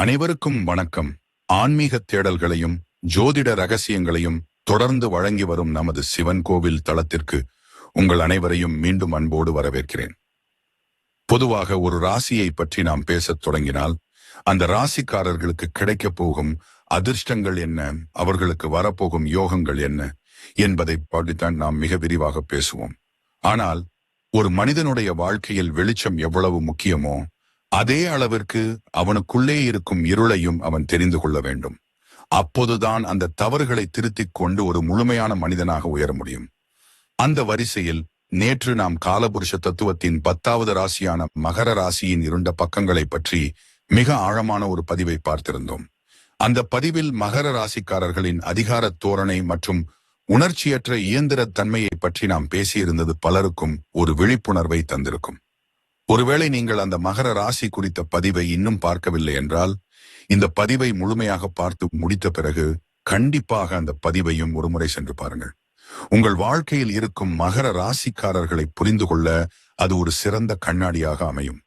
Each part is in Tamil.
அனைவருக்கும் வணக்கம். ஆன்மீக தேடல்களையும் ஜோதிட ரகசியங்களையும் தொடர்ந்து வழங்கி வரும் நமது சிவன் கோவில் தளத்திற்கு உங்கள் அனைவரையும் மீண்டும் அன்போடு வரவேற்கிறேன். பொதுவாக ஒரு ராசியை பற்றி நாம் பேசத் தொடங்கினால் அந்த ராசிக்காரர்களுக்கு கிடைக்கப் போகும் அதிர்ஷ்டங்கள் என்ன? அவர்களுக்கு வரப்போகும் யோகங்கள் என்ன? என்பதை பற்றித்தான் நாம் மிக விரிவாக பேசுவோம். ஆனால் ஒரு மனிதனுடைய வாழ்க்கையில் வெளிச்சம் எவ்வளவு முக்கியமோ அதே அளவிற்கு அவனுக்குள்ளே இருக்கும் இருளையும் அவன் தெரிந்து கொள்ள வேண்டும். அப்போதுதான் அந்த தவறுகளை திருத்திக் கொண்டு ஒரு முழுமையான மனிதனாக உயர முடியும். அந்த வரிசையில் நேற்று நாம் காலபுருஷ தத்துவத்தின் பத்தாவது ராசியான மகர ராசியின் இருண்ட பக்கங்களை பற்றி மிக ஆழமான ஒரு பதிவை பார்த்திருந்தோம். அந்த பதிவில் மகர ராசிக்காரர்களின் அதிகார தோரணை மற்றும் உணர்ச்சியற்ற இயந்திர தன்மையை பற்றி நாம் பேசியிருந்தது பலருக்கும் ஒரு விழிப்புணர்வை தந்திருக்கும். ஒருவேளை நீங்கள் அந்த மகர ராசி குறித்த பதிவை இன்னும் பார்க்கவில்லை என்றால் இந்த பதிவை முழுமையாக பார்த்து முடித்த பிறகு கண்டிப்பாக அந்த பதிவையும் ஒருமுறை சென்று பாருங்கள். உங்கள் வாழ்க்கையில் இருக்கும் மகர ராசிக்காரர்களை புரிந்து கொள்ள அது ஒரு சிறந்த கண்ணாடியாக அமையும்.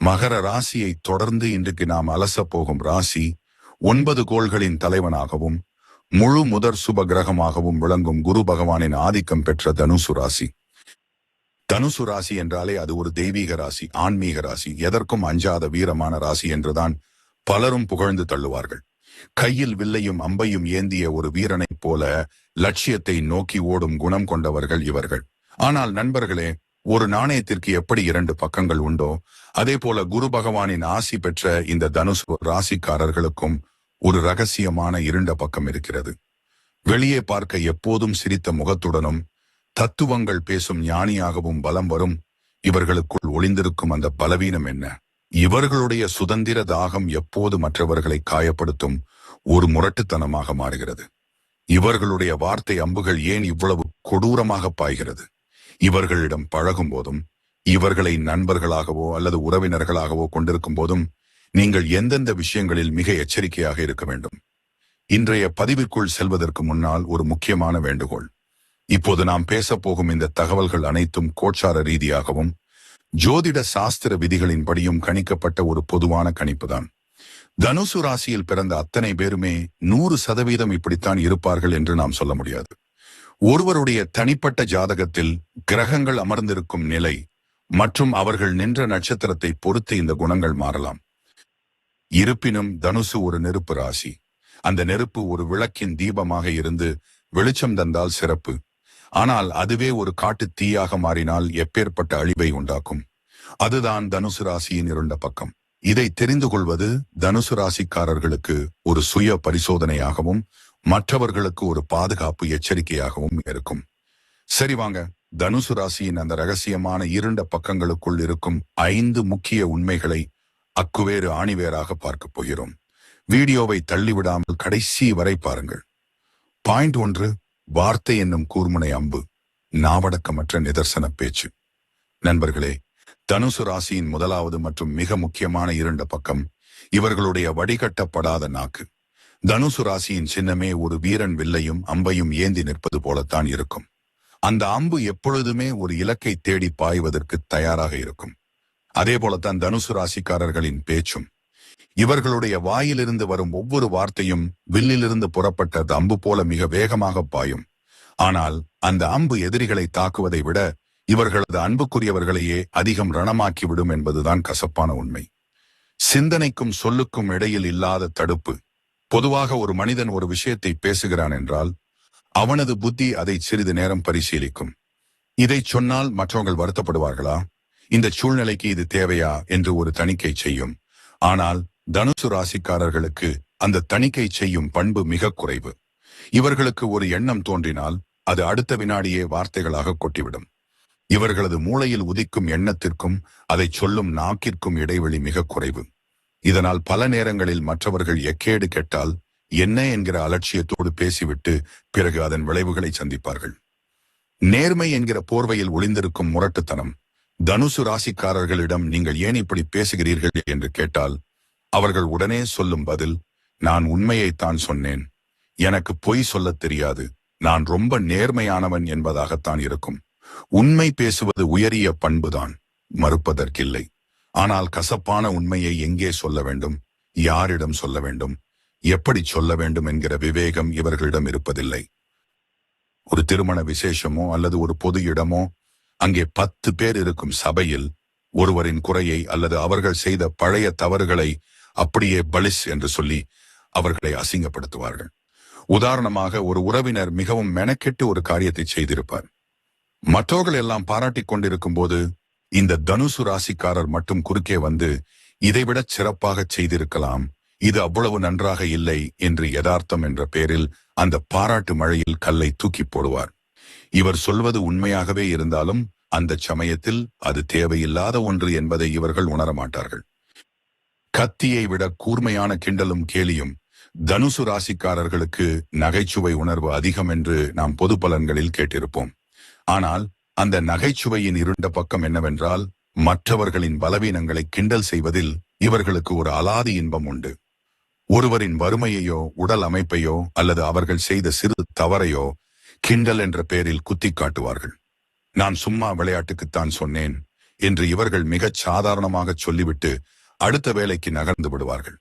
மகர ராசியை தொடர்ந்து இன்றைக்கு நாம் அலசப் போகும் ராசி ஒன்பது கோள்களின் தலைவனாகவும் முழு முதற் சுப கிரகமாகவும் விளங்கும் குரு பகவானின் ஆதிக்கம் பெற்ற தனுசு ராசி. தனுசு ராசி என்றாலே அது ஒரு தெய்வீக ராசி ஆன்மீக ராசி. எதற்கும் அஞ்சாத வீரமான ராசி என்றுதான் பலரும் புகழ்ந்து தள்ளுவார்கள். கையில் வில்லையும் அம்பையும் ஏந்திய ஒரு வீரனைப் போல லட்சியத்தை நோக்கி ஓடும் குணம் கொண்டவர்கள் இவர்கள். ஆனால் நண்பர்களே ஒரு நாணயத்திற்கு எப்படி இரண்டு பக்கங்கள் உண்டோ அதே போல குரு பகவானின் ஆசி பெற்ற இந்த தனுசு ராசிக்காரர்களுக்கும் ஒரு ரகசியமான இருண்ட பக்கம் இருக்கிறது. வெளியே பார்க்க எப்போதும் சிரித்த முகத்துடனும் தத்துவங்கள் பேசும் ஞானியாகவும் பலம் வரும். இவர்களுக்குள் ஒளிந்திருக்கும் அந்த பலவீனம் என்ன? இவர்களுடைய சுதந்திர தாகம் எப்போது மற்றவர்களை காயப்படுத்தும்? ஒரு முரட்டுத்தனமாக மாறுகிறது. இவர்களுடைய வார்த்தை அம்புகள் ஏன் இவ்வளவு கொடூரமாக பாய்கிறது? இவர்களிடம் பழகும் போதும் இவர்களை நண்பர்களாகவோ அல்லது உறவினர்களாகவோ கொண்டிருக்கும் போதும் நீங்கள் எந்தெந்த விஷயங்களில் மிக எச்சரிக்கையாக இருக்க வேண்டும்? இன்றைய பதிவிற்குள் செல்வதற்கு முன்னால் ஒரு முக்கியமான வேண்டுகோள். இப்போது நாம் பேசப்போகும் இந்த தகவல்கள் அனைத்தும் கோச்சார ரீதியாகவும் ஜோதிட சாஸ்திர விதிகளின்படியும் கணிக்கப்பட்ட ஒரு பொதுவான கணிப்புதான். தனுசு ராசியில் பிறந்த அத்தனை பேருமே நூறு சதவீதம் இப்படித்தான் இருப்பார்கள் என்று நாம் சொல்ல முடியாது. ஒருவருடைய தனிப்பட்ட ஜாதகத்தில் கிரகங்கள் அமர்ந்திருக்கும் நிலை மற்றும் அவர்கள் நின்ற நட்சத்திரத்தை பொறுத்து இந்த குணங்கள் மாறலாம். இருப்பினும் தனுசு ஒரு நெருப்பு ராசி. அந்த நெருப்பு ஒரு விளக்கின் தீபமாக இருந்து வெளிச்சம் தந்தால் சிறப்பு. ஆனால் அதுவே ஒரு காட்டு தீயாக மாறினால் எப்பேற்பட்ட அழிவை உண்டாக்கும். அதுதான் தனுசு ராசியின் இருண்ட பக்கம். இதை தெரிந்து கொள்வது தனுசு ராசிக்காரர்களுக்கு ஒரு சுய பரிசோதனையாகவும் மற்றவர்களுக்கு ஒரு பாதுகாப்பு எச்சரிக்கையாகவும் இருக்கும். சரி வாங்க தனுசு ராசியின் அந்த ரகசியமான இருண்ட பக்கங்களுக்குள் இருக்கும் ஐந்து முக்கிய உண்மைகளை அக்குவேறு ஆணிவேராக பார்க்கப் போகிறோம். வீடியோவை தள்ளிவிடாமல் கடைசி வரை பாருங்கள். பாயிண்ட் ஒன்று வார்த்தை என்னும் கூர்முனை அம்பு நாவடக்கமற்ற நிதர்சன பேச்சு. நண்பர்களே தனுசு ராசியின் முதலாவது மற்றும் மிக முக்கியமான இரண்ட பக்கம் இவர்களுடைய வடிகட்டப்படாத நாக்கு. தனுசு ராசியின் சின்னமே ஒரு வீரன் வில்லையும் அம்பையும் ஏந்தி நிற்பது போலத்தான் இருக்கும். அந்த அம்பு எப்பொழுதுமே ஒரு இலக்கை தேடி பாய்வதற்கு தயாராக இருக்கும். அதே போலத்தான் தனுசு ராசிக்காரர்களின் பேச்சும் இவர்களுடைய வாயிலிருந்து வரும் ஒவ்வொரு வார்த்தையும் வில்லிலிருந்து புறப்பட்ட அம்பு போல மிக வேகமாக பாயும். ஆனால் அந்த அம்பு எதிரிகளை தாக்குவதை விட இவர்களது அன்புக்குரியவர்களையே அதிகம் ரணமாக்கிவிடும் என்பதுதான் கசப்பான உண்மை. சிந்தனைக்கும் சொல்லுக்கும் இடையில் இல்லாத தடுப்பு. பொதுவாக ஒரு மனிதன் ஒரு விஷயத்தை பேசுகிறான் என்றால் அவனது புத்தி அதை சிறிது நேரம் பரிசீலிக்கும். இதை சொன்னால் மற்றவர்கள் வருத்தப்படுவார்களா? இந்த சூழ்நிலைக்கு இது தேவையா? என்று ஒரு தணிக்கை செய்யும். ஆனால் தனுசு ராசிக்காரர்களுக்கு அந்த தணிக்கை செய்யும் பண்பு மிக குறைவு. இவர்களுக்கு ஒரு எண்ணம் தோன்றினால் அது அடுத்த வினாடியே வார்த்தைகளாக கொட்டிவிடும். இவர்களது மூளையில் உதிக்கும் எண்ணத்திற்கும் அதை சொல்லும் நாக்கிற்கும் இடைவெளி மிக குறைவு. இதனால் பல நேரங்களில் மற்றவர்கள் எக்கேடு கெட்டால் என்ன என்கிற அலட்சியத்தோடு பேசிவிட்டு பிறகு அதன் விளைவுகளை சந்திப்பார்கள். நேர்மை என்கிற போர்வையில் ஒளிந்திருக்கும் முரட்டுத்தனம். தனுசு ராசிக்காரர்களிடம் நீங்கள் ஏன் இப்படி பேசுகிறீர்கள் என்று கேட்டால் அவர்கள் உடனே சொல்லும் பதில் நான் உண்மையைத்தான் சொன்னேன். எனக்கு பொய் சொல்லத் தெரியாது. நான் ரொம்ப நேர்மையானவன் என்பதாகத்தான் இருக்கும். உண்மை பேசுவது உயரிய பண்புதான். மறுப்பதற்கில்லை. ஆனால் கசப்பான உண்மையை எங்கே சொல்ல வேண்டும்? யாரிடம் சொல்ல வேண்டும்? எப்படி சொல்ல வேண்டும் என்கிற விவேகம் இவர்களிடம் இருப்பதில்லை. ஒரு திருமண விசேஷமோ அல்லது ஒரு பொது இடமோ அங்கே பத்து பேர் இருக்கும் சபையில் ஒருவரின் குறையை அல்லது அவர்கள் செய்த பழைய தவறுகளை அப்படியே பலிஸ் என்று சொல்லி அவர்களை அசிங்கப்படுத்துவார்கள். உதாரணமாக ஒரு உறவினர் மிகவும் மெனக்கெட்டு ஒரு காரியத்தை செய்திருப்பார். மற்றவர்கள் எல்லாம் பாராட்டிக் கொண்டிருக்கும் போது இந்த தனுசு ராசிக்காரர் மட்டும் குறுக்கே வந்து இதைவிட சிறப்பாக செய்திருக்கலாம். இது அவ்வளவு நன்றாக இல்லை என்று யதார்த்தம் என்ற பெயரில் அந்த பாராட்டு மழையில் கல்லை தூக்கி போடுவார். இவர் சொல்வது உண்மையாகவே இருந்தாலும் அந்த சமயத்தில் அது தேவையில்லாத ஒன்று என்பதை இவர்கள் உணரமாட்டார்கள். கத்தியை விட கூர்மையான கிண்டலும் கேலியும் தனுசு ராசிக்காரர்களுக்கு நகைச்சுவை உணர்வு அதிகம் என்று நாம் பொது பலன்களில் கேட்டிருப்போம். ஆனால் அந்த நகைச்சுவையின் இருண்ட பக்கம் என்னவென்றால் மற்றவர்களின் பலவீனங்களை கிண்டல் செய்வதில் இவர்களுக்கு ஒரு அலாதி இன்பம் உண்டு. ஒருவரின் வறுமையையோ உடல் அமைப்பையோ அல்லது அவர்கள் செய்த சிறு தவறையோ கிண்டல் என்ற பெயரில் குத்தி காட்டுவார்கள். நான் சும்மா விளையாட்டுக்குத்தான் சொன்னேன் என்று இவர்கள் மிகச் சாதாரணமாக சொல்லிவிட்டு அடுத்த வேலைக்கு நகர்ந்து விடுவார்கள்.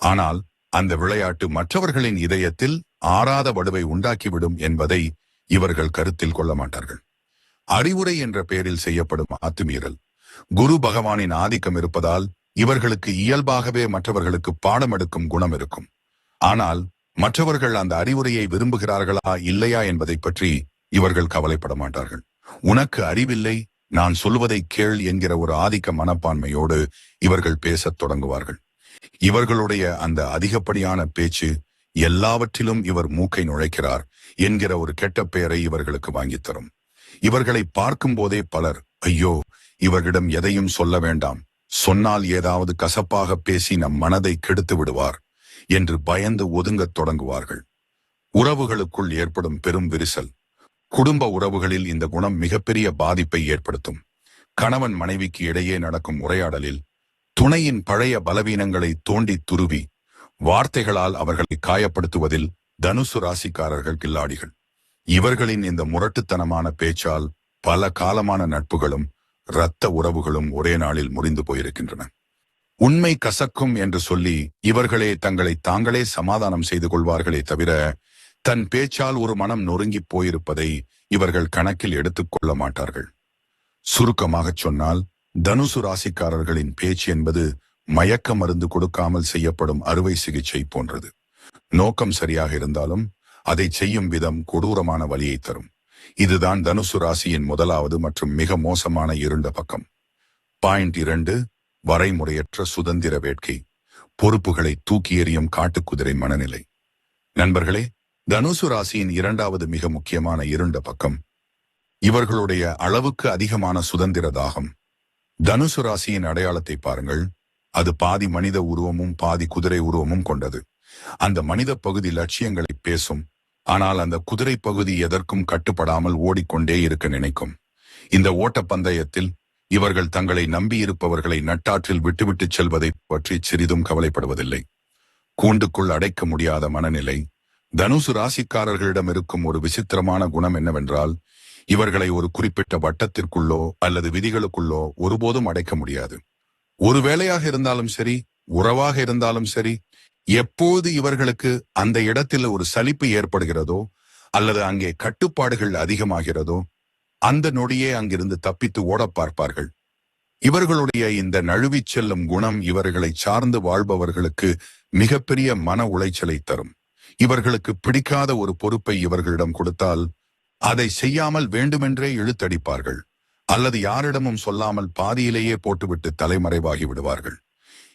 ஆனால் அந்த விளையாட்டு மற்றவர்களின் இதயத்தில் ஆறாத வடுவை உண்டாக்கிவிடும் என்பதை இவர்கள் கருத்தில் கொள்ள மாட்டார்கள். அறிவுரை என்ற பெயரில் செய்யப்படும் அத்துமீறல் குரு பகவானின் ஆதிக்கம் இருப்பதால் இவர்களுக்கு இயல்பாகவே மற்றவர்களுக்கு பாடம் எடுக்கும் குணம் இருக்கும். ஆனால் மற்றவர்கள் அந்த அறிவுரையை விரும்புகிறார்களா இல்லையா என்பதை பற்றி இவர்கள் கவலைப்பட மாட்டார்கள். உனக்கு அறிவில்லை நான் சொல்வதை கேள் என்கிற ஒரு ஆதிக்க மனப்பான்மையோடு இவர்கள் பேசத் தொடங்குவார்கள். இவர்களுடைய அந்த அதிகப்படியான பேச்சு எல்லாவற்றிலும் இவர் மூக்கை நுழைக்கிறார் என்கிற ஒரு கெட்ட பெயரை இவர்களுக்கு வாங்கித் தரும். இவர்களை பார்க்கும் போதே பலர் ஐயோ இவர்களிடம் எதையும் சொல்ல வேண்டாம். சொன்னால் ஏதாவது கசப்பாக பேசி நம் மனதை கெடுத்து விடுவார் என்று பயந்து ஒதுங்கத் தொடங்குவார்கள். உறவுகளுக்குள் ஏற்படும் பெரும் விரிசல். குடும்ப உறவுகளில் இந்த குணம் மிகப்பெரிய பாதிப்பை ஏற்படுத்தும். கணவன் மனைவிக்கு இடையே நடக்கும் உரையாடலில் துணையின் பழைய பலவீனங்களை தோண்டி துருவி வார்த்தைகளால் அவர்களை காயப்படுத்துவதில் தனுசு ராசிக்காரர்கள் கில்லாடிகள். இவர்களின் இந்த முரட்டுத்தனமான பேச்சால் பல காலமான நட்புகளும் இரத்த உறவுகளும் ஒரே நாளில் முறிந்து போயிருக்கின்றன. உண்மை கசக்கும் என்று சொல்லி இவர்களே தங்களை தாங்களே சமாதானம் செய்து கொள்வார்களே தவிர தன் பேச்சால் ஒரு மனம் நொறுங்கிப் போயிருப்பதை இவர்கள் கணக்கில் எடுத்துக் கொள்ள மாட்டார்கள். சுருக்கமாகச் சொன்னால் தனுசு ராசிக்காரர்களின் பேச்சு என்பது மயக்க மருந்து கொடுக்காமல் செய்யப்படும் அறுவை சிகிச்சை போன்றது. நோக்கம் சரியாக இருந்தாலும் அதை செய்யும் விதம் கொடூரமான வலியை தரும். இதுதான் தனுசு ராசியின் முதலாவது மற்றும் மிக மோசமான இருண்ட பக்கம். பாயிண்ட் இரண்டு வரைமுறையற்ற சுதந்திர வேட்கை. பொறுப்புகளை தூக்கி எறியும் காட்டுக்குதிரை மனநிலை. நண்பர்களே தனுசு ராசியின் இரண்டாவது மிக முக்கியமான இருண்ட பக்கம். இவர்களுடைய அளவுக்கு அதிகமான சுதந்திர தாகம். தனுசு ராசியின் அடையாளத்தை பாருங்கள். அது பாதி மனித உருவமும் பாதி குதிரை உருவமும் கொண்டது. அந்த மனித பகுதி லட்சியங்களை பேசும். ஆனால் அந்த குதிரை பகுதி எதற்கும் கட்டுப்படாமல் ஓடிக்கொண்டே இருக்க நினைக்கும். இந்த ஓட்டப்பந்தயத்தில் இவர்கள் தங்களை நம்பியிருப்பவர்களை நட்டாற்றில் விட்டுவிட்டு செல்வதை பற்றி சிறிதும் கவலைப்படுவதில்லை. கூண்டுக்குள் அடைக்க முடியாத மனநிலை தனுசு ராசிக்காரர்களிடம் இருக்கும் ஒரு விசித்திரமான குணம் என்னவென்றால் இவர்களை ஒரு குறிப்பிட்ட வட்டத்திற்குள்ளோ அல்லது விதிகளுக்குள்ளோ ஒருபோதும் அடைக்க முடியாது. ஒரு வேலையாக இருந்தாலும் சரி உறவாக இருந்தாலும் சரி எப்போது இவர்களுக்கு அந்த இடத்தில் ஒரு சலிப்பு ஏற்படுகிறதோ அல்லது அங்கே கட்டுப்பாடுகள் அதிகமாகிறதோ அந்த நொடியே அங்கிருந்து தப்பித்து ஓட பார்ப்பார்கள். இவர்களுடைய இந்த நழுவிச் செல்லும் குணம் இவர்களை சார்ந்து வாழ்பவர்களுக்கு மிகப்பெரிய மன உளைச்சலை தரும். இவர்களுக்கு பிடிக்காத ஒரு பொறுப்பை இவர்களிடம் கொடுத்தால் அதை செய்யாமல் வேண்டுமென்றே இழுத்தடிப்பார்கள். அல்லது யாரிடமும் சொல்லாமல் பாதியிலேயே போட்டுவிட்டு தலைமறைவாகி விடுவார்கள்.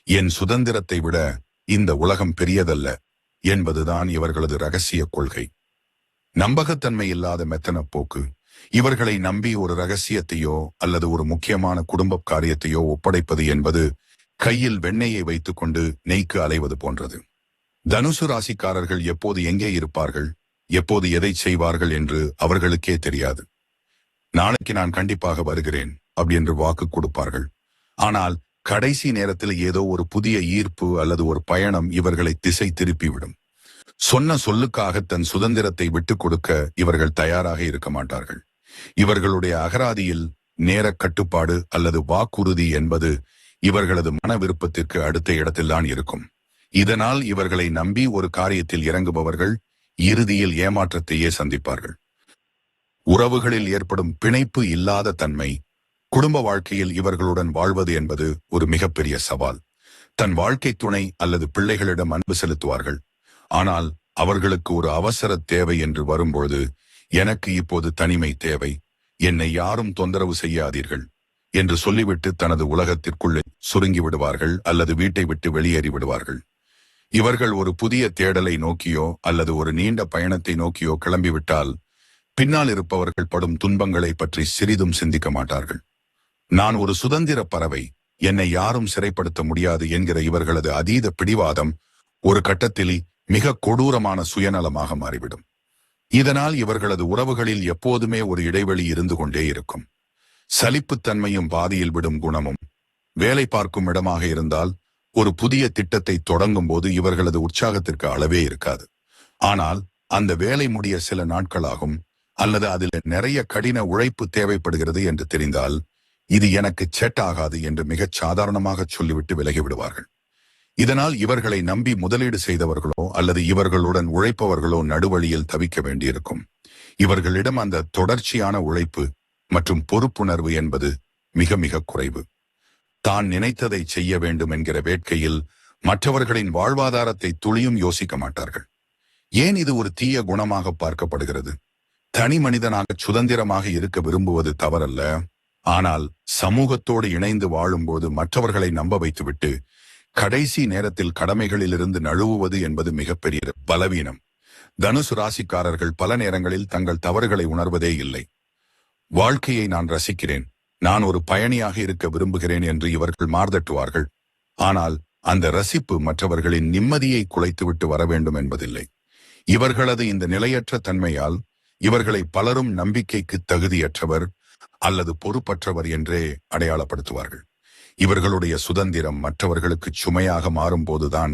என் சுதந்திரத்தை விட இந்த உலகம் பெரியதல்ல என்பதுதான் இவர்களது ரகசிய கொள்கை. நம்பகத்தன்மை இல்லாத மெத்தன போக்கு. இவர்களை நம்பி ஒரு ரகசியத்தையோ அல்லது ஒரு முக்கியமான குடும்ப காரியத்தையோ ஒப்படைப்பது என்பது கையில் வெண்ணெயை வைத்துக்கொண்டு நெய்க்கு அலைவது போன்றது. தனுசு ராசிக்காரர்கள் எப்போது எங்கே இருப்பார்கள்? எப்போது எதை செய்வார்கள் என்று அவர்களுக்கே தெரியாது. நாளைக்கு நான் கண்டிப்பாக வருகிறேன் அப்படி என்று வாக்கு கொடுப்பார்கள். ஆனால் கடைசி நேரத்தில் ஏதோ ஒரு புதிய ஈர்ப்பு அல்லது ஒரு பயணம் இவர்களை திசை திருப்பிவிடும். சொன்ன சொல்லுக்காக தன் சுதந்திரத்தை விட்டுக் கொடுக்க இவர்கள் தயாராக இருக்க மாட்டார்கள். இவர்களுடைய அகராதியில் நேர கட்டுப்பாடு அல்லது வாக்குறுதி என்பது இவர்களது மன விருப்பத்திற்கு அடுத்த இடத்தில்தான் இருக்கும். இதனால் இவர்களை நம்பி ஒரு காரியத்தில் இறங்குபவர்கள் இறுதியில் ஏமாற்றத்தையே சந்திப்பார்கள். உறவுகளில் ஏற்படும் பிணைப்பு இல்லாத தன்மை குடும்ப வாழ்க்கையில் இவர்களுடன் வாழ்வது என்பது ஒரு மிகப்பெரிய சவால். தன் வாழ்க்கை துணை அல்லது பிள்ளைகளிடம் அன்பு செலுத்துவார்கள். ஆனால் அவர்களுக்கு ஒரு அவசர தேவை என்று வரும்பொழுது எனக்கு இப்போது தனிமை தேவை என்னை யாரும் தொந்தரவு செய்யாதீர்கள் என்று சொல்லிவிட்டு தனது உலகத்திற்குள்ளே சுருங்கி விடுவார்கள் அல்லது வீட்டை விட்டு வெளியேறி விடுவார்கள். இவர்கள் ஒரு புதிய தேடலை நோக்கியோ அல்லது ஒரு நீண்ட பயணத்தை நோக்கியோ கிளம்பிவிட்டால் பின்னால் இருப்பவர்கள் படும் துன்பங்களை பற்றி சிறிதும் சிந்திக்க மாட்டார்கள். நான் ஒரு சுதந்திர பறவை என்னை யாரும் சிறைப்படுத்த முடியாது என்கிற இவர்களது அதீத பிடிவாதம் ஒரு கட்டத்தில் மிக கொடூரமான சுயநலமாக மாறிவிடும். இதனால் இவர்களது உறவுகளில் எப்போதுமே ஒரு இடைவெளி இருந்து கொண்டே இருக்கும். சலிப்புத்தன்மையும் பாதியில் விடும் குணமும் வேலை பார்க்கும் இடமாக இருந்தால் ஒரு புதிய திட்டத்தை தொடங்கும் போது இவர்களது உற்சாகத்திற்கு அளவே இருக்காது. ஆனால் அந்த வேலை முடிய சில நாட்களாகும் அல்லது அதில் நிறைய கடின உழைப்பு தேவைப்படுகிறது என்று தெரிந்தால் இது எனக்கு செட் ஆகாது என்று மிகச் சாதாரணமாக சொல்லிவிட்டு விலகி விடுவார்கள் இதனால் இவர்களை நம்பி முதலீடு செய்தவர்களோ அல்லது இவர்களுடன் உழைப்பவர்களோ நடுவழியில் தவிக்க வேண்டியிருக்கும். இவர்களிடம் அந்த தொடர்ச்சியான உழைப்பு மற்றும் பொறுப்புணர்வு என்பது மிக மிக குறைவு. தான் நினைத்ததை செய்ய வேண்டும் என்கிற வேட்கையில் மற்றவர்களின் வாழ்வாதாரத்தை துளியும் யோசிக்க மாட்டார்கள். ஏன் இது ஒரு தீய குணமாக பார்க்கப்படுகிறது? தனி மனிதனாக சுதந்திரமாக இருக்க விரும்புவது தவறல்ல. ஆனால் சமூகத்தோடு இணைந்து வாழும்போது மற்றவர்களை நம்ப வைத்துவிட்டு கடைசி நேரத்தில் கடமைகளிலிருந்து நழுவுவது என்பது மிகப்பெரிய பலவீனம். தனுசு ராசிக்காரர்கள் பல நேரங்களில் தங்கள் தவறுகளை உணர்வதே இல்லை. வாழ்க்கையை நான் ரசிக்கிறேன். நான் ஒரு பயணியாக இருக்க விரும்புகிறேன் என்று இவர்கள் மார்தட்டுவார்கள். ஆனால் அந்த ரசிப்பு மற்றவர்களின் நிம்மதியை குலைத்துவிட்டு வர வேண்டும் என்பதில்லை. இவர்களது இந்த நிலையற்ற தன்மையால் இவர்களை பலரும் நம்பிக்கைக்கு தகுதியற்றவர் அல்லது பொறுப்பற்றவர் என்றே அடையாளப்படுத்துவார்கள். இவர்களுடைய சுதந்திரம் மற்றவர்களுக்கு சுமையாக மாறும்போதுதான்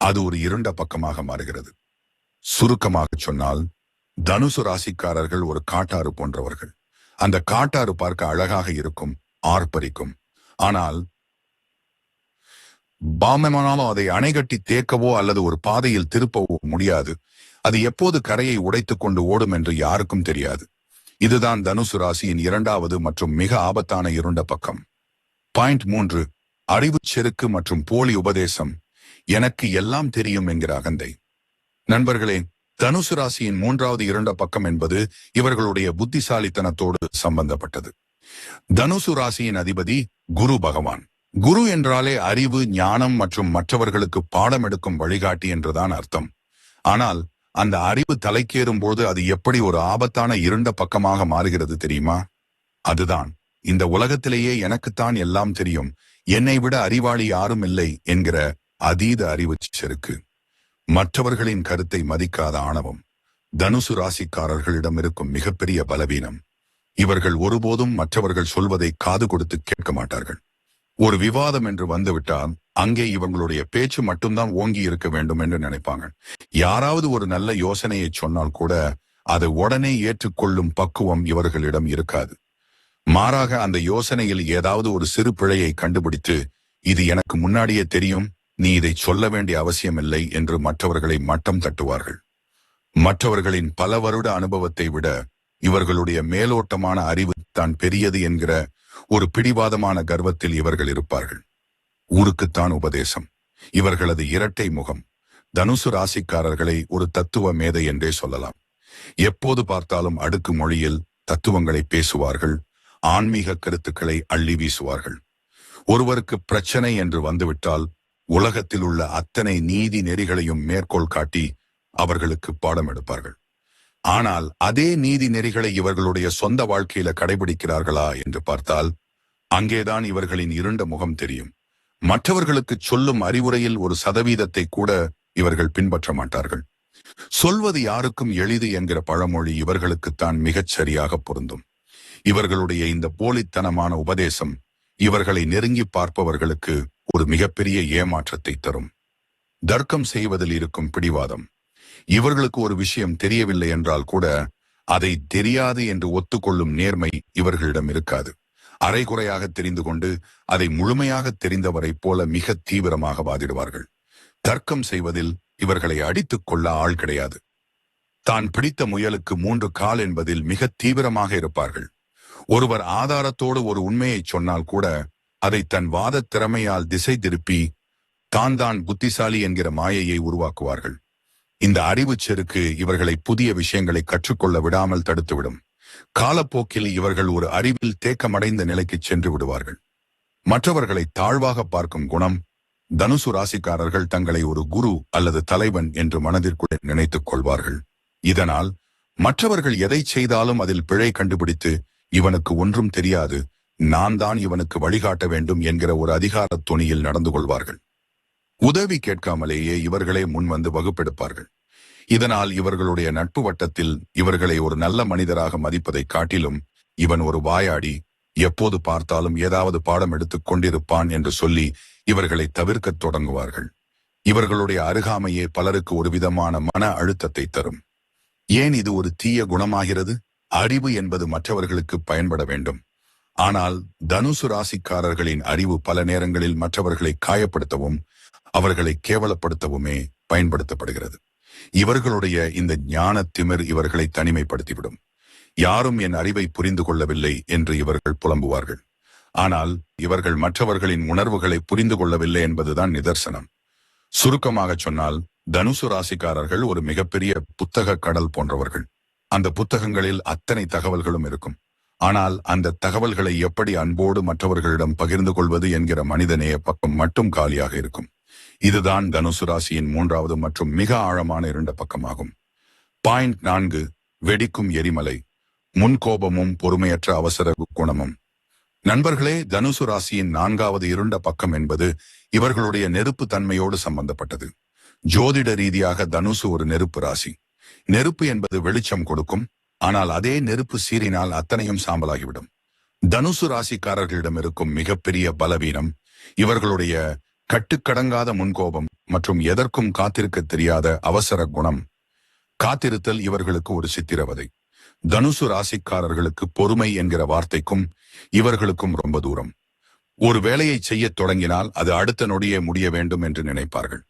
அது ஒரு இருண்ட பக்கமாக மாறுகிறது. சுருக்கமாக சொன்னால் தனுசு ராசிக்காரர்கள் ஒரு காட்டாறு போன்றவர்கள். அந்த காட்டாறு பார்க்க அழகாக இருக்கும் ஆர்ப்பரிக்கும். ஆனால் பாமமானாலும் அதை அணைகட்டி தேக்கவோ அல்லது ஒரு பாதையில் திருப்பவோ முடியாது. அது எப்போது கரையை உடைத்துக் கொண்டு ஓடும் என்று யாருக்கும் தெரியாது. இதுதான் தனுசு ராசியின் இரண்டாவது மற்றும் மிக ஆபத்தான இருண்ட பக்கம். பாயிண்ட் மூன்று அறிவு செருக்கு மற்றும் போலி உபதேசம். எனக்கு எல்லாம் தெரியும் என்கிற அகந்தை. நண்பர்களே தனுசு ராசியின் மூன்றாவது இரண்ட பக்கம் என்பது இவர்களுடைய புத்திசாலித்தனத்தோடு சம்பந்தப்பட்டது. தனுசு ராசியின் அதிபதி குரு பகவான். குரு என்றாலே அறிவு ஞானம் மற்றும் மற்றவர்களுக்கு பாடம் எடுக்கும் வழிகாட்டி என்றுதான் அர்த்தம். ஆனால் அந்த அறிவு தலைக்கேறும் போது அது எப்படி ஒரு ஆபத்தான இருண்ட பக்கமாக மாறுகிறது தெரியுமா? அதுதான். இந்த உலகத்திலேயே எனக்குத்தான் எல்லாம் தெரியும். என்னை விட அறிவாளி யாரும் இல்லை என்கிற அதீத அறிவு செருக்கு மற்றவர்களின் கருத்தை மதிக்காத ஆணவம் தனுசு ராசிக்காரர்களிடம் இருக்கும் மிகப்பெரிய பலவீனம். இவர்கள் ஒருபோதும் மற்றவர்கள் சொல்வதை காது கொடுத்து கேட்க மாட்டார்கள். ஒரு விவாதம் என்று வந்துவிட்டால் அங்கே இவங்களுடைய பேச்சு மட்டும்தான் ஓங்கி இருக்க வேண்டும் என்று நினைப்பாங்க. யாராவது ஒரு நல்ல யோசனையை சொன்னால் கூட அதை உடனே ஏற்றுக்கொள்ளும் பக்குவம் இவர்களிடம் இருக்காது. மாறாக அந்த யோசனையில் ஏதாவது ஒரு சிறு பிழையை கண்டுபிடித்து இது எனக்கு முன்னாடியே தெரியும் நீ இதை சொல்ல வேண்டிய அவசியமில்லை என்று மற்றவர்களை மட்டம் தட்டுவார்கள். மற்றவர்களின் பல வருட அனுபவத்தை விட இவர்களுடைய மேலோட்டமான அறிவு தான் பெரியது என்கிற ஒரு பிடிவாதமான கர்வத்தில் இவர்கள் இருப்பார்கள். ஊருக்குத்தான் உபதேசம். இவர்களது இரட்டை முகம் தனுசு ராசிக்காரர்களை ஒரு தத்துவ மேதை என்றே சொல்லலாம். எப்போது பார்த்தாலும் அடுக்கு மொழியில் தத்துவங்களை பேசுவார்கள் ஆன்மீக கருத்துக்களை அள்ளி வீசுவார்கள். ஒருவருக்கு பிரச்சனை என்று வந்துவிட்டால் உலகத்தில் உள்ள அத்தனை நீதி நெறிகளையும் மேற்கோள் காட்டி அவர்களுக்கு பாடம் எடுப்பார்கள். ஆனால் அதே நீதி நெறிகளை இவர்களுடைய சொந்த வாழ்க்கையில கடைபிடிக்கிறார்களா என்று பார்த்தால் அங்கேதான் இவர்களின் இருண்ட முகம் தெரியும். மற்றவர்களுக்கு சொல்லும் அறிவுரையில் ஒரு சதவீதத்தை கூட இவர்கள் பின்பற்ற மாட்டார்கள். சொல்வது யாருக்கும் எளிது என்கிற பழமொழி இவர்களுக்குத்தான் மிகச் சரியாக பொருந்தும். இவர்களுடைய இந்த போலித்தனமான உபதேசம் இவர்களை நெருங்கி பார்ப்பவர்களுக்கு ஒரு மிகப்பெரிய ஏமாற்றத்தை தரும். தர்க்கம் செய்வதில் இருக்கும் பிடிவாதம். இவர்களுக்கு ஒரு விஷயம் தெரியவில்லை என்றால் கூட அதை தெரியாது என்று ஒத்துக்கொள்ளும் நேர்மை இவர்களிடம் இருக்காது. அரைகுறையாக தெரிந்து கொண்டு அதை முழுமையாக தெரிந்தவரை போல மிக தீவிரமாக வாதிடுவார்கள். தர்க்கம் செய்வதில் இவர்களை அடித்துக் கொள்ள ஆள் கிடையாது. தான் பிடித்த முயலுக்கு மூன்று கால் என்பதில் மிக தீவிரமாக இருப்பார்கள். ஒருவர் ஆதாரத்தோடு ஒரு உண்மையை சொன்னால் கூட அதை தன் வாத திறமையால் திசை திருப்பி தான் தான் புத்திசாலி என்கிற மாயையை உருவாக்குவார்கள். இந்த அறிவு செருக்கு இவர்களை புதிய விஷயங்களை கற்றுக்கொள்ள விடாமல் தடுத்துவிடும். காலப்போக்கில் இவர்கள் ஒரு அறிவில் தேக்கமடைந்த நிலைக்கு சென்று விடுவார்கள். மற்றவர்களை தாழ்வாக பார்க்கும் குணம் தனுசு ராசிக்காரர்கள் தங்களை ஒரு குரு அல்லது தலைவன் என்று மனதிற்குள்ளே நினைத்துக் கொள்வார்கள். இதனால் மற்றவர்கள் எதை செய்தாலும் அதில் பிழை கண்டுபிடித்து இவனுக்கு ஒன்றும் தெரியாது. நான் தான் இவனுக்கு வழிகாட்ட வேண்டும் என்கிற ஒரு அதிகாரத் துணியில் நடந்து கொள்வார்கள். உதவி கேட்காமலேயே இவர்களே முன்வந்து வகுப்பெடுப்பார்கள். இதனால் இவர்களுடைய நட்பு வட்டத்தில் இவர்களை ஒரு நல்ல மனிதராக மதிப்பதை காட்டிலும் இவன் ஒரு வாயாடி எப்போது பார்த்தாலும் ஏதாவது பாடம் எடுத்துக் கொண்டிருப்பான் என்று சொல்லி இவர்களை தவிர்க்கத் தொடங்குவார்கள். இவர்களுடைய அருகாமையே பலருக்கு ஒரு விதமான மன அழுத்தத்தை தரும். ஏன் இது ஒரு தீய குணமாகிறது? அறிவு என்பது மற்றவர்களுக்கு பயன்பட வேண்டும். ஆனால் தனுசு ராசிக்காரர்களின் அறிவு பல நேரங்களில் மற்றவர்களை காயப்படுத்தவும் அவர்களை கேவலப்படுத்தவுமே பயன்படுத்தப்படுகிறது. இவர்களுடைய இந்த ஞான திமிர் இவர்களை தனிமைப்படுத்திவிடும். யாரும் என் அறிவை புரிந்து கொள்ளவில்லை என்று இவர்கள் புலம்புவார்கள். ஆனால் இவர்கள் மற்றவர்களின் உணர்வுகளை புரிந்து கொள்ளவில்லை என்பதுதான் நிதர்சனம். சுருக்கமாக சொன்னால் தனுசு ராசிக்காரர்கள் ஒரு மிகப்பெரிய புத்தக கடல் போன்றவர்கள். அந்த புத்தகங்களில் அத்தனை தகவல்களும் இருக்கும். ஆனால் அந்த தகவல்களை எப்படி அன்போடு மற்றவர்களிடம் பகிர்ந்து கொள்வது என்கிற மனிதநேய பக்கம் மட்டும் காலியாக இருக்கும். இதுதான் தனுசு ராசியின் மூன்றாவது மற்றும் மிக ஆழமான இரண்ட பக்கமாகும். பாயிண்ட் நான்கு வெடிக்கும் எரிமலை. முன்கோபமும் பொறுமையற்ற அவசர குணமும். நண்பர்களே தனுசு ராசியின் நான்காவது இருண்ட பக்கம் என்பது இவர்களுடைய நெருப்பு தன்மையோடு சம்பந்தப்பட்டது. ஜோதிட ரீதியாக தனுசு ஒரு நெருப்பு ராசி. நெருப்பு என்பது வெளிச்சம் கொடுக்கும். ஆனால் அதே நெருப்பு சீறினால் அத்தனையும் சாம்பலாகிவிடும். தனுசு ராசிக்காரர்களிடம் இருக்கும் மிகப்பெரிய பலவீனம் இவர்களுடைய கட்டுக்கடங்காத முன்கோபம் மற்றும் எதற்கும் காத்திருக்க தெரியாத அவசர குணம். காத்திருத்தல் இவர்களுக்கு ஒரு சித்திரவதை. தனுசு ராசிக்காரர்களுக்கு பொறுமை என்கிற வார்த்தைக்கும் இவர்களுக்கும் ரொம்ப தூரம். ஒரு வேலையை செய்யத் தொடங்கினால் அது அடுத்த நொடியே முடிய வேண்டும் என்று நினைப்பார்கள்.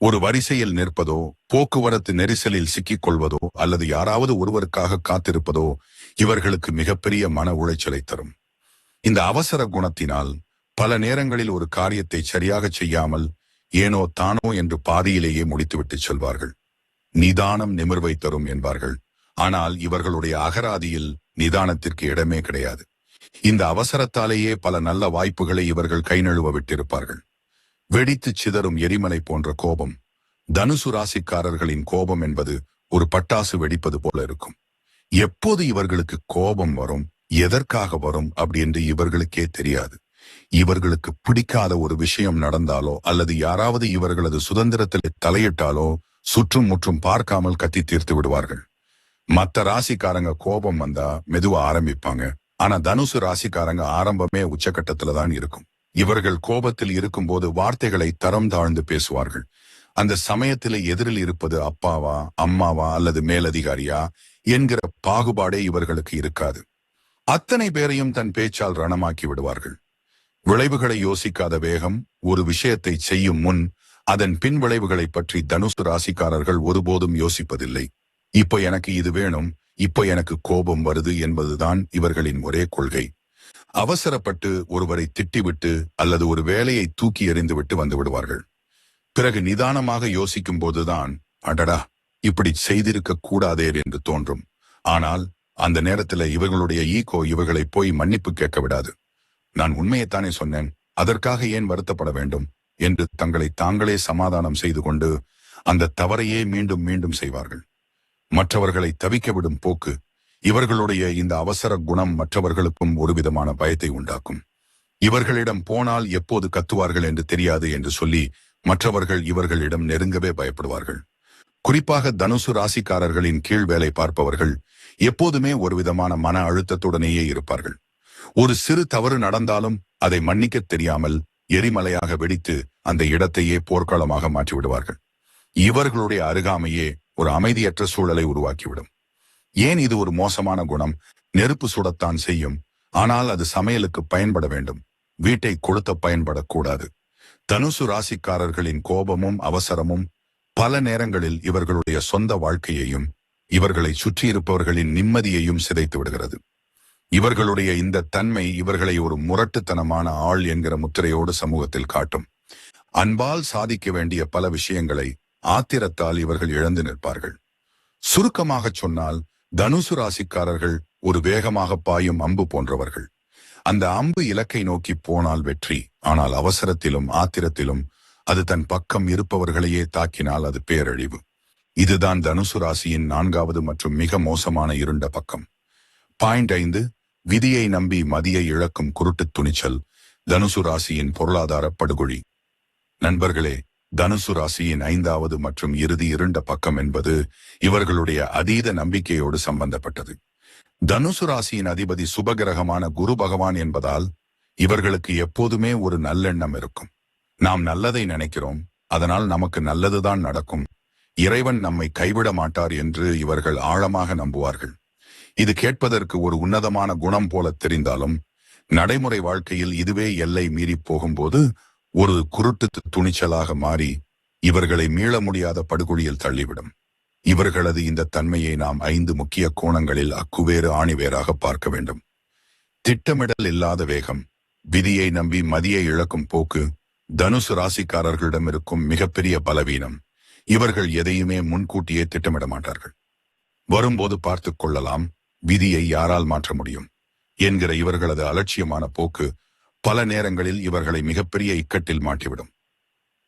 ஒரு வரிசையில் நிற்பதோ போக்குவரத்து நெரிசலில் சிக்கிக் கொள்வதோ அல்லது யாராவது ஒருவருக்காக காத்திருப்பதோ இவர்களுக்கு மிகப்பெரிய மன உளைச்சலை தரும். இந்த அவசர குணத்தினால் பல நேரங்களில் ஒரு காரியத்தை சரியாக செய்யாமல் ஏனோ தானோ என்று பாதியிலேயே முடித்துவிட்டு சொல்வார்கள். நிதானம் நிமிர்வை தரும் என்பார்கள். ஆனால் இவர்களுடைய அகராதியில் நிதானத்திற்கு இடமே கிடையாது. இந்த அவசரத்தாலேயே பல நல்ல வாய்ப்புகளை இவர்கள் கை நழுவ விட்டிருப்பார்கள் வெடித்துச் சிதறும் எரிமலை போன்ற கோபம். தனுசு ராசிக்காரர்களின் கோபம் என்பது ஒரு பட்டாசு வெடிப்பது போல இருக்கும். எப்போது இவர்களுக்கு கோபம் வரும் எதற்காக வரும் அப்படி என்று இவர்களுக்கே தெரியாது. இவர்களுக்கு பிடிக்காத ஒரு விஷயம் நடந்தாலோ அல்லது யாராவது இவர்களது சுதந்திரத்தில் தலையிட்டாலோ சுற்றும் முற்றும் பார்க்காமல் கத்தி தீர்த்து விடுவார்கள். மத்த ராசிக்காரங்க கோபம் வந்தா மெதுவா ஆரம்பிப்பாங்க. ஆனா தனுசு ராசிக்காரங்க ஆரம்பமே உச்சகட்டத்துல தான் இருக்கும். இவர்கள் கோபத்தில் இருக்கும்போது வார்த்தைகளை தரம் தாழ்ந்து பேசுவார்கள். அந்த சமயத்திலே எதிரில் இருப்பது அப்பாவா அம்மாவா அல்லது மேலதிகாரியா என்கிற பாகுபாடே இவர்களுக்கு இருக்காது. அத்தனை பேரையும் தன் பேச்சால் ரணமாக்கி விடுவார்கள். விளைவுகளை யோசிக்காத வேகம் ஒரு விஷயத்தை செய்யும் முன் அதன் பின் விளைவுகளை பற்றி தனுசு ராசிக்காரர்கள் ஒருபோதும் யோசிப்பதில்லை. இப்ப எனக்கு இது வேணும் இப்ப எனக்கு கோபம் வருது என்பதுதான் இவர்களின் ஒரே கொள்கை. அவசரப்பட்டு ஒருவரை திட்டிவிட்டு அல்லது ஒரு வேலையை தூக்கி எறிந்துவிட்டு வந்து விடுவார்கள். பிறகு நிதானமாக யோசிக்கும் போதுதான் அடடா இப்படி செய்திருக்க கூடாதே என்று தோன்றும். ஆனால் அந்த நேரத்துல இவர்களுடைய ஈகோ இவர்களை போய் மன்னிப்பு கேட்க விடாது. நான் உண்மையைத்தானே சொன்னேன் அதற்காக ஏன் வருத்தப்பட வேண்டும் என்று தங்களை தாங்களே சமாதானம் செய்து கொண்டு அந்த தவறையே மீண்டும் மீண்டும் செய்வார்கள். மற்றவர்களை தவிக்க விடும் போக்கு இவர்களுடைய இந்த அவசர குணம் மற்றவர்களுக்கும் ஒரு விதமான பயத்தை உண்டாக்கும். இவர்களிடம் போனால் எப்போது கத்துவார்கள் என்று தெரியாது என்று சொல்லி மற்றவர்கள் இவர்களிடம் நெருங்கவே பயப்படுவார்கள். குறிப்பாக தனுசு ராசிக்காரர்களின் கீழ் வேலை பார்ப்பவர்கள் எப்போதுமே ஒரு விதமான மன அழுத்தத்துடனேயே இருப்பார்கள். ஒரு சிறு தவறு நடந்தாலும் அதை மன்னிக்க தெரியாமல் எரிமலையாக வெடித்து அந்த இடத்தையே போர்க்களமாக மாற்றி விடுவார்கள் இவர்களுடைய அருகாமையே ஒரு அமைதியற்ற சூழலை உருவாக்கிவிடும். ஏன் இது ஒரு மோசமான குணம்? நெருப்பு சுடத்தான் செய்யும். ஆனால் அது சமையலுக்கு பயன்பட வேண்டும். வீட்டை கொளுத்த பயன்படக்கூடாது. தனுசு ராசிக்காரர்களின் கோபமும் அவசரமும் பல நேரங்களில் இவர்களுடைய சொந்த வாழ்க்கையையும் இவர்களை சுற்றியிருப்பவர்களின் நிம்மதியையும் சிதைத்து விடுகிறது. இவர்களுடைய இந்த தன்மை இவர்களை ஒரு முரட்டுத்தனமான ஆள் என்கிற முத்திரையோடு சமூகத்தில் காட்டும். அன்பால் சாதிக்க வேண்டிய பல விஷயங்களை ஆத்திரத்தால் இவர்கள் இழந்து நிற்பார்கள். சுருக்கமாகச் சொன்னால் தனுசு ராசிக்காரர்கள் ஒரு வேகமாக பாயும் அம்பு போன்றவர்கள். அந்த அம்பு இலக்கை நோக்கி போனால் வெற்றி ஆனால் அவசரத்திலும் ஆத்திரத்திலும் அது தன் பக்கம் இருப்பவர்களையே தாக்கினால் அது பேரழிவு. இதுதான் தனுசு ராசியின் நான்காவது மற்றும் மிக மோசமான இருண்ட பக்கம். பாயிண்ட் ஐந்து விதியை நம்பி மதியை இழக்கும் குருட்டுத் துணிச்சல் தனுசு ராசியின் பொருளாதார படுகொழி. நண்பர்களே தனுசு ராசியின் ஐந்தாவது மற்றும் இறுதி இருண்ட பக்கம் என்பது இவர்களுடைய அதீத நம்பிக்கையோடு சம்பந்தப்பட்டது. தனுசு ராசியின் அதிபதி சுபகிரகமான குரு பகவான் என்பதால் இவர்களுக்கு எப்போதுமே ஒரு நல்லெண்ணம் இருக்கும். நாம் நல்லதை நினைக்கிறோம் அதனால் நமக்கு நல்லதுதான் நடக்கும். இறைவன் நம்மை கைவிட மாட்டார் என்று இவர்கள் ஆழமாக நம்புவார்கள். இது கேட்பதற்கு ஒரு உன்னதமான குணம் போல தெரிந்தாலும் நடைமுறை வாழ்க்கையில் இதுவே எல்லை மீறி போகும்போது ஒரு குருட்டு துணிச்சலாக மாறி இவர்களை மீள முடியாத படுகொழியில் தள்ளிவிடும். இவர்களது இந்த தன்மையை நாம் ஐந்து முக்கிய கோணங்களில் அக்குவேறு ஆணிவேராக பார்க்க வேண்டும். திட்டமிடல் இல்லாத வேகம் விதியை நம்பி மதியை இழக்கும் போக்கு தனுசு ராசிக்காரர்களிடம் இருக்கும் மிகப்பெரிய பலவீனம் இவர்கள் எதையுமே முன்கூட்டியே திட்டமிட மாட்டார்கள். வரும்போது பார்த்துக் கொள்ளலாம் விதியை யாரால் மாற்ற முடியும்? என்கிற இவர்களது அலட்சியமான போக்கு பல நேரங்களில் இவர்களை மிகப்பெரிய இக்கட்டில் மாட்டிவிடும்.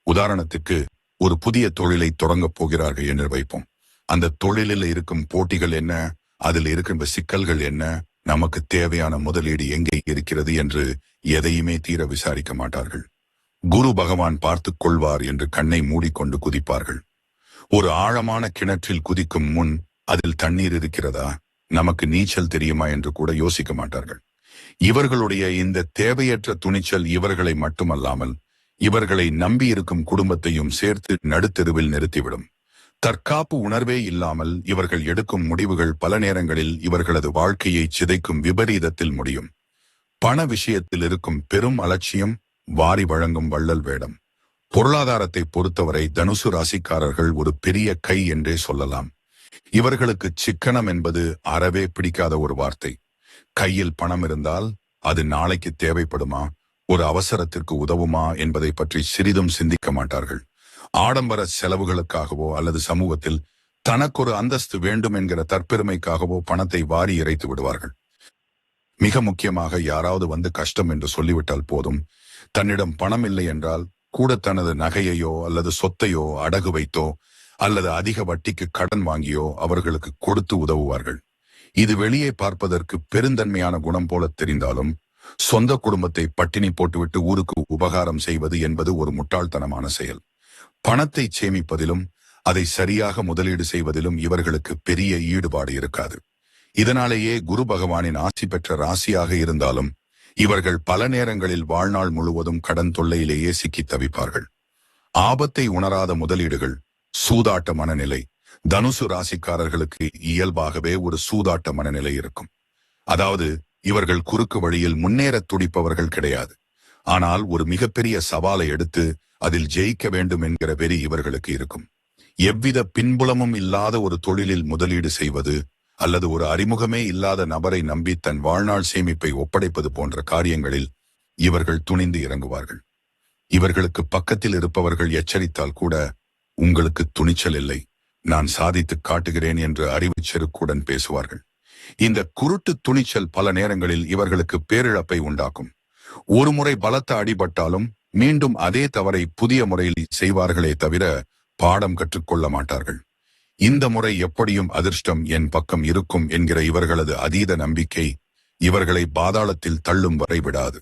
உதாரணத்துக்கு ஒரு புதிய தொழிலை தொடங்கப் போகிறார்கள் என்று வைப்போம். அந்த தொழிலில் இருக்கும் போட்டிகள் என்ன? அதில் இருக்கின்ற சிக்கல்கள் என்ன? நமக்கு தேவையான முதலீடு எங்கே இருக்கிறது என்று எதையுமே தீர விசாரிக்க மாட்டார்கள். குரு பகவான் பார்த்துக் கொள்வார் என்று கண்ணை மூடிக்கொண்டு குதிப்பார்கள். ஒரு ஆழமான கிணற்றில் குதிக்கும் முன் அதில் தண்ணீர் இருக்கிறதா? நமக்கு நீச்சல் தெரியுமா என்று கூட யோசிக்க மாட்டார்கள். இவர்களுடைய இந்த தேவையற்ற துணிச்சல் இவர்களை மட்டுமல்லாமல் இவர்களை நம்பியிருக்கும் குடும்பத்தையும் சேர்த்து நடுத்தெருவில் நிறுத்திவிடும். தற்காப்பு உணர்வே இல்லாமல் இவர்கள் எடுக்கும் முடிவுகள் பல நேரங்களில் இவர்களது வாழ்க்கையை சிதைக்கும் விபரீதத்தில் முடியும். பண விஷயத்தில் இருக்கும் பெரும் அலட்சியம் வாரி வழங்கும் வள்ளல் வேடம். பொருளாதாரத்தை பொறுத்தவரை தனுசு ராசிக்காரர்கள் ஒரு பெரிய கை என்றே சொல்லலாம். இவர்களுக்கு சிக்கனம் என்பது அறவே பிடிக்காத ஒரு வார்த்தை. கையில் பணம் இருந்தால் அது நாளைக்கு தேவைப்படுமா? ஒரு அவசரத்திற்கு உதவுமா? என்பதை பற்றி சிறிதும் சிந்திக்க மாட்டார்கள். ஆடம்பர செலவுகளுக்காகவோ அல்லது சமூகத்தில் தனக்கொரு அந்தஸ்து வேண்டும் என்கிற தற்பெருமைக்காகவோ பணத்தை வாரி இறைத்து விடுவார்கள். மிக முக்கியமாக யாராவது வந்து கஷ்டம் என்று சொல்லிவிட்டால் போதும். தன்னிடம் பணம் இல்லை என்றால் கூட தனது நகையையோ அல்லது சொத்தையோ அடகு வைத்தோ அல்லது அதிக வட்டிக்கு கடன் வாங்கியோ அவர்களுக்கு கொடுத்து உதவுவார்கள். இது வெளியே பார்ப்பதற்கு பெருந்தன்மையான குணம் போல தெரிந்தாலும் சொந்த குடும்பத்தை பட்டினி போட்டுவிட்டு ஊருக்கு உபகாரம் செய்வது என்பது ஒரு முட்டாள்தனமான செயல். பணத்தை சேமிப்பதிலும் அதை சரியாக முதலீடு செய்வதிலும் இவர்களுக்கு பெரிய ஈடுபாடு இருக்காது. இதனாலேயே குரு பகவானின் ஆசி பெற்ற ராசியாக இருந்தாலும் இவர்கள் பல நேரங்களில் வாழ்நாள் முழுவதும் கடன் தொல்லையிலேயே சிக்கித் தவிப்பார்கள். ஆபத்தை உணராத முதலீடுகள் சூதாட்ட மனநிலை தனுசு ராசிக்காரர்களுக்கு இயல்பாகவே ஒரு சூதாட்ட மனநிலை இருக்கும். அதாவது இவர்கள் குறுக்கு வழியில் முன்னேற துடிப்பவர்கள் கிடையாது. ஆனால் ஒரு மிகப்பெரிய சவாலை எடுத்து அதில் ஜெயிக்க வேண்டும் என்கிற வெறி இவர்களுக்கு இருக்கும். எவ்வித பின்புலமும் இல்லாத ஒரு தொழிலில் முதலீடு செய்வது அல்லது ஒரு அறிமுகமே இல்லாத நபரை நம்பி தன் வாழ்நாள் சேமிப்பை ஒப்படைப்பது போன்ற காரியங்களில் இவர்கள் துணிந்து இறங்குவார்கள். இவர்களுக்கு பக்கத்தில் இருப்பவர்கள் எச்சரித்தால் கூட உங்களுக்கு துணிச்சல் இல்லை. நான் சாதித்து காட்டுகிறேன் என்று அறிவுச் செருக்குடன் பேசுவார்கள். இந்த குருட்டு துணிச்சல் பல நேரங்களில் இவர்களுக்கு பேரிழப்பை உண்டாக்கும். ஒரு முறை பலத்த அடிபட்டாலும் மீண்டும் அதே தவறை புதிய முறையில் செய்வார்களே தவிர பாடம் கற்றுக்கொள்ள மாட்டார்கள். இந்த முறை எப்படியும் அதிர்ஷ்டம் என் பக்கம் இருக்கும் என்கிற இவர்களது அதீத நம்பிக்கை இவர்களை பாதாளத்தில் தள்ளும் வரை விடாது.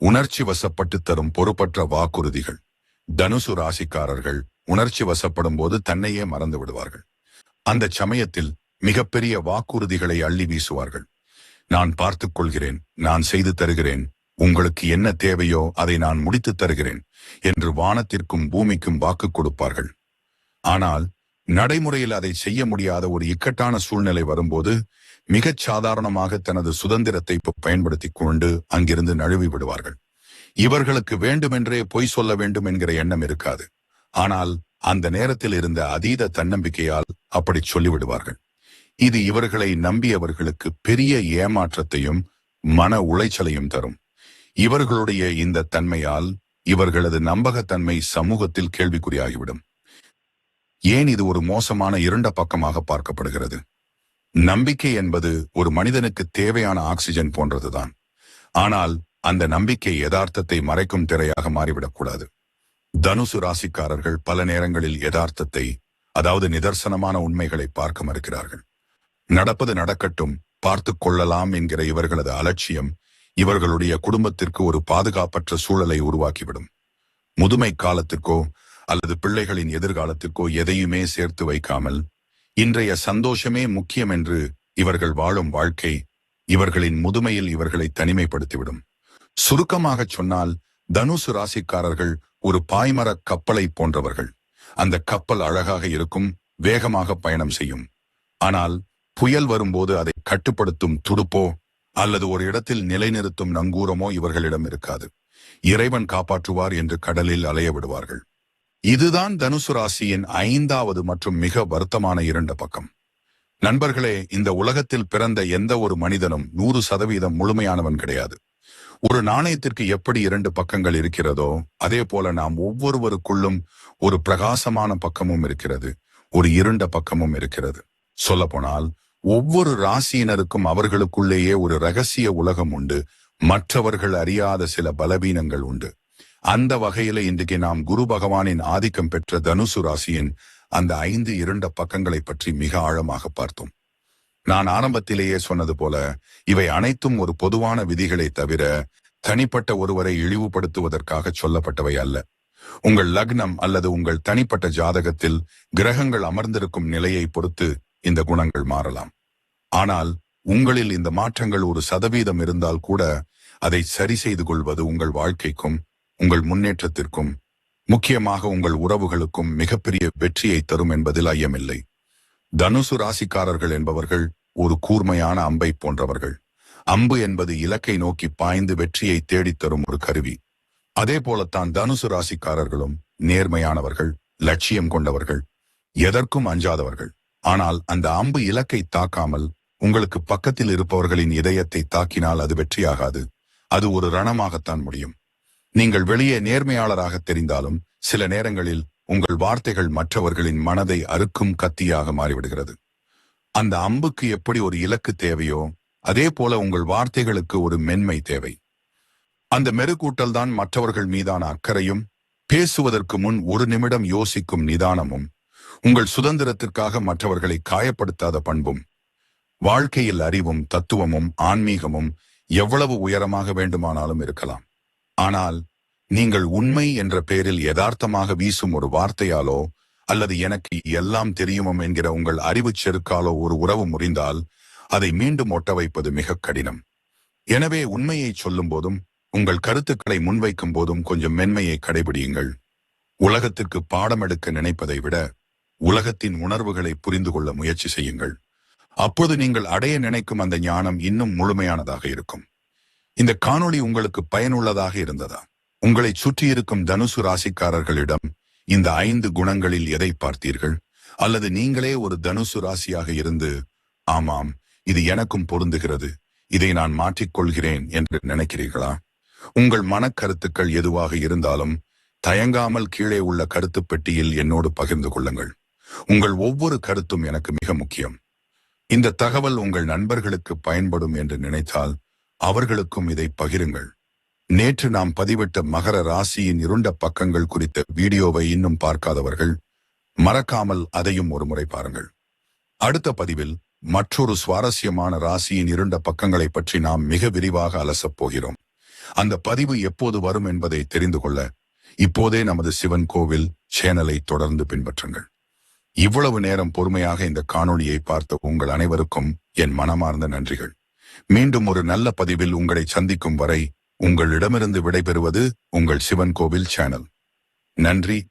உணர்ச்சி வசப்பட்டு தரும் பொறுப்பற்ற வாக்குறுதிகள். தனுசு ராசிக்காரர்கள் உணர்ச்சி வசப்படும் போது தன்னையே மறந்து விடுவார்கள். அந்த சமயத்தில் மிகப்பெரிய வாக்குறுதிகளை அள்ளி வீசுவார்கள். நான் பார்த்துக் கொள்கிறேன் நான் செய்து தருகிறேன் உங்களுக்கு என்ன தேவையோ அதை நான் முடித்துத் தருகிறேன் என்று வானத்திற்கும் பூமிக்கும் வாக்கு கொடுப்பார்கள். ஆனால் நடைமுறையில் அதை செய்ய முடியாத ஒரு இக்கட்டான சூழ்நிலை வரும்போது மிகச் சாதாரணமாக தனது சுதந்திரத்தை பயன்படுத்திக் கொண்டு அங்கிருந்து நழுவி விடுவார்கள். இவர்களுக்கு வேண்டுமென்றே பொய் சொல்ல வேண்டும் என்கிற எண்ணம் இருக்காது. ஆனால் அந்த நேரத்தில் இருந்த அதீத தன்னம்பிக்கையால் அப்படி சொல்லிவிடுவார்கள். இது இவர்களை நம்பியவர்களுக்கு பெரிய ஏமாற்றத்தையும் மன உளைச்சலையும் தரும். இவர்களுடைய இந்த தன்மையால் இவர்களது நம்பகத்தன்மை சமூகத்தில் கேள்விக்குறியாகிவிடும். ஏன் இது ஒரு மோசமான இருண்ட பக்கமாக பார்க்கப்படுகிறது? நம்பிக்கை என்பது ஒரு மனிதனுக்கு தேவையான ஆக்சிஜன் போன்றதுதான். ஆனால் அந்த நம்பிக்கை யதார்த்தத்தை மறைக்கும் திரையாக மாறிவிடக்கூடாது தனுசு ராசிக்காரர்கள் பல நேரங்களில் யதார்த்தத்தை அதாவது நிதர்சனமான உண்மைகளை பார்க்க மறுக்கிறார்கள். நடப்பது நடக்கட்டும் பார்த்து கொள்ளலாம் என்கிற இவர்களது அலட்சியம் இவர்களுடைய குடும்பத்திற்கு ஒரு பாதுகாப்பற்ற சூழலை உருவாக்கிவிடும். முதுமை காலத்திற்கோ அல்லது பிள்ளைகளின் எதிர்காலத்திற்கோ எதையுமே சேர்த்து வைக்காமல் இன்றைய சந்தோஷமே முக்கியம் என்று இவர்கள் வாழும் வாழ்க்கை இவர்களின் முதுமையில் இவர்களை தனிமைப்படுத்திவிடும். சுருக்கமாகச் சொன்னால் தனுசு ராசிக்காரர்கள் ஒரு பாய்மரக் கப்பலை போன்றவர்கள். அந்த கப்பல் அழகாக இருக்கும் வேகமாக பயணம் செய்யும். ஆனால் புயல் வரும்போது அதை கட்டுப்படுத்தும் துடுப்போ அல்லது ஒரு இடத்தில் நிலைநிறுத்தும் நங்கூரமோ இவர்களிடம் இருக்காது. இறைவன் காப்பாற்றுவார் என்று கடலில் அலைய விடுவார்கள். இதுதான் தனுசு ராசியின் ஐந்தாவது மற்றும் மிக வருத்தமான இரண்டு பக்கம். நண்பர்களே இந்த உலகத்தில் பிறந்த எந்த ஒரு மனிதனும் நூறு சதவீதம் முழுமையானவன் கிடையாது. ஒரு நாணயத்திற்கு எப்படி இரண்டு பக்கங்கள் இருக்கிறதோ அதே போல நாம் ஒவ்வொருவருக்குள்ளும் ஒரு பிரகாசமான பக்கமும் இருக்கிறது ஒரு இருண்ட பக்கமும் இருக்கிறது. சொல்லப்போனால் ஒவ்வொரு ராசியினருக்கும் அவர்களுக்குள்ளேயே ஒரு ரகசிய உலகம் உண்டு மற்றவர்கள் அறியாத சில பலவீனங்கள் உண்டு. அந்த வகையில இன்றைக்கு நாம் குரு பகவானின் ஆதிக்கம் பெற்ற தனுசு ராசியின் அந்த ஐந்து இருண்ட பக்கங்களை பற்றி மிக ஆழமாக பார்த்தோம். நான் ஆரம்பத்திலேயே சொன்னது போல இவை அனைத்தும் ஒரு பொதுவான விதிகளை தவிர தனிப்பட்ட ஒருவரை இழிவுபடுத்துவதற்காக சொல்லப்பட்டவை அல்ல. உங்கள் லக்னம் அல்லது உங்கள் தனிப்பட்ட ஜாதகத்தில் கிரகங்கள் அமர்ந்திருக்கும் நிலையை பொறுத்து இந்த குணங்கள் மாறலாம். ஆனால் உங்களில் இந்த மாற்றங்கள் ஒரு சதவீதம் இருந்தால் கூட அதை சரி செய்து கொள்வது உங்கள் வாழ்க்கைக்கும் உங்கள் முன்னேற்றத்திற்கும் முக்கியமாக உங்கள் உறவுகளுக்கும் மிகப்பெரிய வெற்றியை தரும் என்பதில் ஐயமில்லை. தனுசு ராசிக்காரர்கள் என்பவர்கள் ஒரு கூர்மையான அம்பை போன்றவர்கள். அம்பு என்பது இலக்கை நோக்கி பாய்ந்து வெற்றியை தேடித்தரும் ஒரு கருவி. அதே போலத்தான் தனுசு ராசிக்காரர்களும் நேர்மையானவர்கள் லட்சியம் கொண்டவர்கள் எதற்கும் அஞ்சாதவர்கள். ஆனால் அந்த அம்பு இலக்கை தாக்காமல் உங்களுக்கு பக்கத்தில் இருப்பவர்களின் இதயத்தை தாக்கினால் அது வெற்றியாகாது. அது ஒரு ரணமாகத்தான் முடியும். நீங்கள் வெளியே நேர்மையாளராக தெரிந்தாலும் சில நேரங்களில் உங்கள் வார்த்தைகள் மற்றவர்களின் மனதை அறுக்கும் கத்தியாக மாறிவிடுகிறது. அந்த அம்புக்கு எப்படி ஒரு இலக்கு தேவையோ அதே போல உங்கள் வார்த்தைகளுக்கு ஒரு மென்மை தேவை. அந்த மெருகூட்டல் தான் மற்றவர்கள் மீதான அக்கறையும் பேசுவதற்கு முன் ஒரு நிமிடம் யோசிக்கும் நிதானமும் உங்கள் சுதந்திரத்திற்காக மற்றவர்களை காயப்படுத்தாத பண்பும் வாழ்க்கையில் அறிவும் தத்துவமும் ஆன்மீகமும் எவ்வளவு உயரமாக வேண்டுமானாலும் இருக்கலாம். ஆனால் நீங்கள் உண்மை என்ற பெயரில் யதார்த்தமாக வீசும் ஒரு வார்த்தையாலோ அல்லது எனக்கு எல்லாம் தெரியுமம் என்கிற உங்கள் அறிவுச் செருக்காலோ ஒரு உறவு முறிந்தால் அதை மீண்டும் ஒட்ட வைப்பது மிக கடினம். எனவே உண்மையை சொல்லும் போதும் உங்கள் கருத்துக்களை முன்வைக்கும் போதும் கொஞ்சம் மென்மையை கடைபிடியுங்கள். உலகத்திற்கு பாடம் எடுக்க நினைப்பதை விட உலகத்தின் உணர்வுகளை புரிந்து கொள்ள முயற்சி செய்யுங்கள். அப்போது நீங்கள் அடைய நினைக்கும் அந்த ஞானம் இன்னும் முழுமையானதாக இருக்கும். இந்த காணொளி உங்களுக்கு பயனுள்ளதாக இருந்ததா? உங்களை சுற்றியிருக்கும் தனுசு ராசிக்காரர்களிடம் இந்த ஐந்து குணங்களில் எதை பார்த்தீர்கள்? அல்லது நீங்களே ஒரு தனுசு ராசியாக இருந்து ஆமாம் இது எனக்கும் பொருந்துகிறது இதை நான் மாற்றிக்கொள்கிறேன் என்று நினைக்கிறீர்களா? உங்கள் மனக்கருத்துக்கள் எதுவாக இருந்தாலும் தயங்காமல் கீழே உள்ள கருத்து பெட்டியில் என்னோடு பகிர்ந்து கொள்ளுங்கள். உங்கள் ஒவ்வொரு கருத்தும் எனக்கு மிக முக்கியம். இந்த தகவல் உங்கள் நண்பர்களுக்கு பயன்படும் என்று நினைத்தால் அவர்களுக்கும் இதை பகிருங்கள். நேற்று நாம் பதிவிட்ட மகர ராசியின் இருண்ட பக்கங்கள் குறித்த வீடியோவை இன்னும் பார்க்காதவர்கள் மறக்காமல் அதையும் ஒரு முறை பாருங்கள். அடுத்த பதிவில் மற்றொரு சுவாரஸ்யமான ராசியின் இருண்ட பக்கங்களை பற்றி நாம் மிக விரிவாக அலசப் போகிறோம். அந்த பதிவு எப்போது வரும் என்பதை தெரிந்து கொள்ள இப்போதே நமது சிவன் கோவில் சேனலை தொடர்ந்து பின்பற்றுங்கள். இவ்வளவு நேரம் பொறுமையாக இந்த காணொளியை பார்த்த உங்கள் அனைவருக்கும் என் மனமார்ந்த நன்றிகள். மீண்டும் ஒரு நல்ல பதிவில் உங்களை சந்திக்கும் வரை உங்களிடமிருந்து விடைபெறுவது உங்கள் சிவன் கோவில் சேனல். நன்றி.